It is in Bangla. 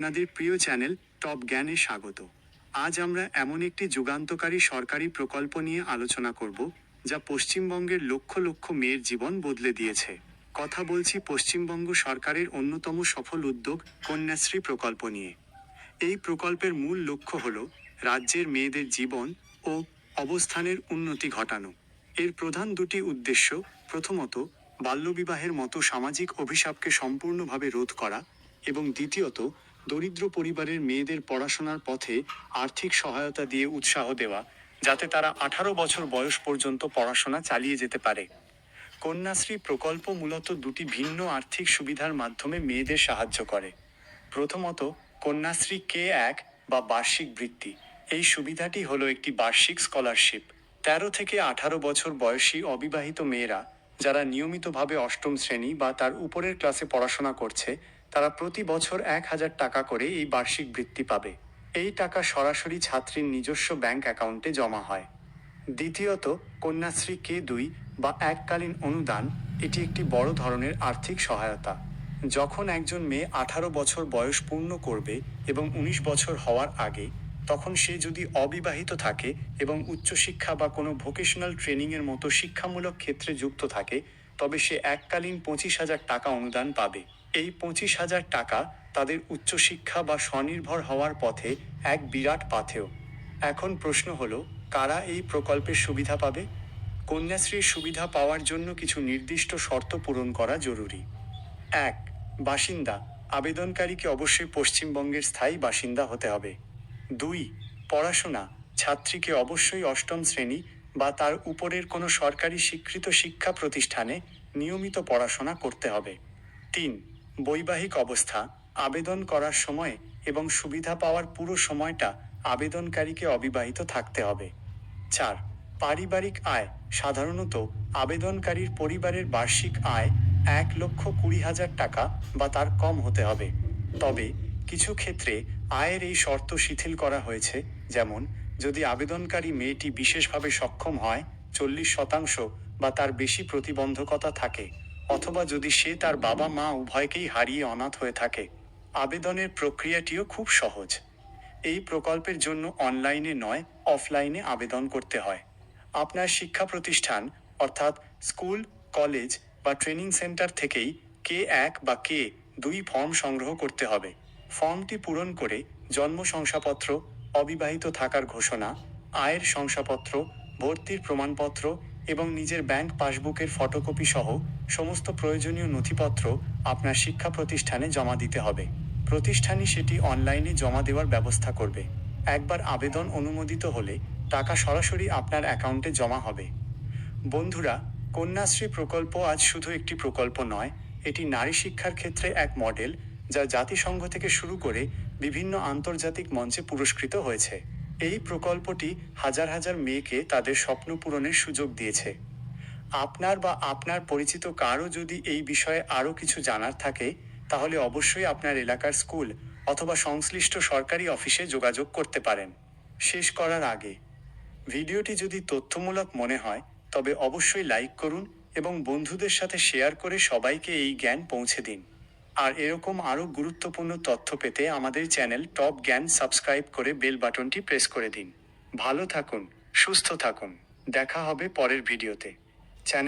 আপনাদের প্রিয় চ্যানেল টপ জ্ঞানে স্বাগত। আজ আমরা এমন একটি যুগান্তকারী সরকারি প্রকল্প নিয়ে আলোচনা করব, যা পশ্চিমবঙ্গের লক্ষ লক্ষ মেয়ের জীবন বদলে দিয়েছে। কথা বলছি পশ্চিমবঙ্গ সরকারের অন্যতম সফল উদ্যোগ কন্যাশ্রী প্রকল্প নিয়ে। এই প্রকল্পের মূল লক্ষ্য হল রাজ্যের মেয়েদের জীবন ও অবস্থানের উন্নতি ঘটানো। এর প্রধান দুটি উদ্দেশ্য প্রথমত, বাল্যবিবাহের মতো সামাজিক অভিশাপকে সম্পূর্ণভাবে রোধ করা এবং দ্বিতীয়ত দরিদ্র পরিবারের মেয়েদের পড়াশোনার পথে আর্থিক সহায়তা দিয়ে উৎসাহ দেওয়া, যাতে তারা আঠারো বছর বয়স পর্যন্ত পড়াশোনা চালিয়ে যেতে পারে। কন্যাশ্রী প্রকল্প মূলত দুটি ভিন্ন আর্থিক সুবিধার মাধ্যমে মেয়েদের সাহায্য করে। প্রথমত, কন্যাশ্রী কে এক বা বার্ষিক বৃত্তি। এই সুবিধাটি হলো একটি বার্ষিক স্কলারশিপ। তেরো থেকে আঠারো বছর বয়সী অবিবাহিত মেয়েরা, যারা নিয়মিতভাবে অষ্টম শ্রেণি বা তার উপরের ক্লাসে পড়াশোনা করছে তারা প্রতি বছর এক হাজার টাকা করে এই বার্ষিক বৃত্তি পাবে। এই টাকা সরাসরি ছাত্রীর নিজস্ব ব্যাংক অ্যাকাউন্টে জমা হয়। দ্বিতীয়ত, কন্যাশ্রী কে দুই বা এককালীন অনুদান, এটি একটি বড় ধরনের আর্থিক সহায়তা। যখন একজন মেয়ে আঠারো বছর বয়স পূর্ণ করবে এবং উনিশ বছর হওয়ার আগে, তখন সে যদি অবিবাহিত থাকে এবং উচ্চশিক্ষা বা কোনো ভোকেশনাল ট্রেনিংয়ের মতো শিক্ষামূলক ক্ষেত্রে যুক্ত থাকে, তবে সে এককালীন পঁচিশ হাজার টাকা অনুদান পাবে। এই পঁচিশ হাজার টাকা তাদের উচ্চশিক্ষা বা স্বনির্ভর হওয়ার পথে এক বিরাট পাথেয়। এখন প্রশ্ন হলো, কারা এই প্রকল্পের সুবিধা পাবে? কন্যাশ্রীর সুবিধা পাওয়ার জন্য কিছু নির্দিষ্ট শর্ত পূরণ করা জরুরি। এক, বাসিন্দা। আবেদনকারীকে অবশ্যই পশ্চিমবঙ্গের স্থায়ী বাসিন্দা হতে হবে। দুই, পড়াশোনা। ছাত্রীকে অবশ্যই অষ্টম শ্রেণি বা তার উপরের কোনো সরকারি স্বীকৃত শিক্ষা প্রতিষ্ঠানে নিয়মিত পড়াশোনা করতে হবে। তিন বৈবাহিক অবস্থা, আবেদন করার সময় এবং সুবিধা পাওয়ার পুরো সময়টা আবেদনকারীকে অবিবাহিত থাকতে হবে। চার, পারিবারিক আয়, সাধারণত আবেদনকারীর পরিবারের বার্ষিক আয় এক লক্ষ কুড়ি হাজার টাকা বা তার কম হতে হবে। তবে কিছু ক্ষেত্রে আয়ের এই শর্ত শিথিল করা হয়েছে, যেমন যদি আবেদনকারী মেয়েটি বিশেষভাবে সক্ষম হয়, চল্লিশ শতাংশ বা তার বেশি প্রতিবন্ধকতা থাকে অথবা যদি সে তার বাবা মা উভয়কেই হারিয়ে অনাথ হয়ে থাকে, আবেদনের প্রক্রিয়াটিও খুব সহজ। এই প্রকল্পের জন্য অনলাইনে নয়, অফলাইনে আবেদন করতে হয়। আপনার শিক্ষা প্রতিষ্ঠান, অর্থাৎ স্কুল, কলেজ বা ট্রেনিং সেন্টার থেকেই কে এক বা কে দুই ফর্ম সংগ্রহ করতে হবে। ফর্মটি পূরণ করে জন্ম শংসাপত্র, অবিবাহিত থাকার ঘোষণা, আয়ের শংসাপত্র, ভর্তির প্রমাণপত্র এবং নিজের ব্যাংক পাসবুকের ফটোকপি সহ সমস্ত প্রয়োজনীয় নথিপত্র আপনার শিক্ষা প্রতিষ্ঠানে জমা দিতে হবে। প্রতিষ্ঠানই সেটি অনলাইনে জমা দেওয়ার ব্যবস্থা করবে। একবার আবেদন অনুমোদিত হলে টাকা সরাসরি আপনার অ্যাকাউন্টে জমা হবে। বন্ধুরা, কন্যাশ্রী প্রকল্প আজ শুধু একটি প্রকল্প নয়, এটি নারী শিক্ষার ক্ষেত্রে এক মডেল যা জাতিসংঘ থেকে শুরু করে বিভিন্ন আন্তর্জাতিক মঞ্চে পুরস্কৃত হয়েছে। এই প্রকল্পটি হাজার হাজার মেয়েকে তাদের স্বপ্ন পূরণের সুযোগ দিয়েছে। আপনার বা আপনার পরিচিত কারও যদি এই বিষয়ে আরও কিছু জানার থাকে, তাহলে অবশ্যই আপনার এলাকার স্কুল অথবা সংশ্লিষ্ট সরকারি অফিসে যোগাযোগ করতে পারেন। শেষ করার আগে, ভিডিওটি যদি তথ্যমূলক মনে হয়, তবে অবশ্যই লাইক করুন এবং বন্ধুদের সাথে শেয়ার করে সবাইকে এই জ্ঞান পৌঁছে দিন। আর এরকম আরও গুরুত্বপূর্ণ তথ্য পেতে আমাদের চ্যানেল টপ জ্ঞান সাবস্ক্রাইব করে বেল বাটনটি প্রেস করে দিন। ভালো থাকুন, সুস্থ থাকুন। দেখা হবে পরের ভিডিওতে। চ্যানেল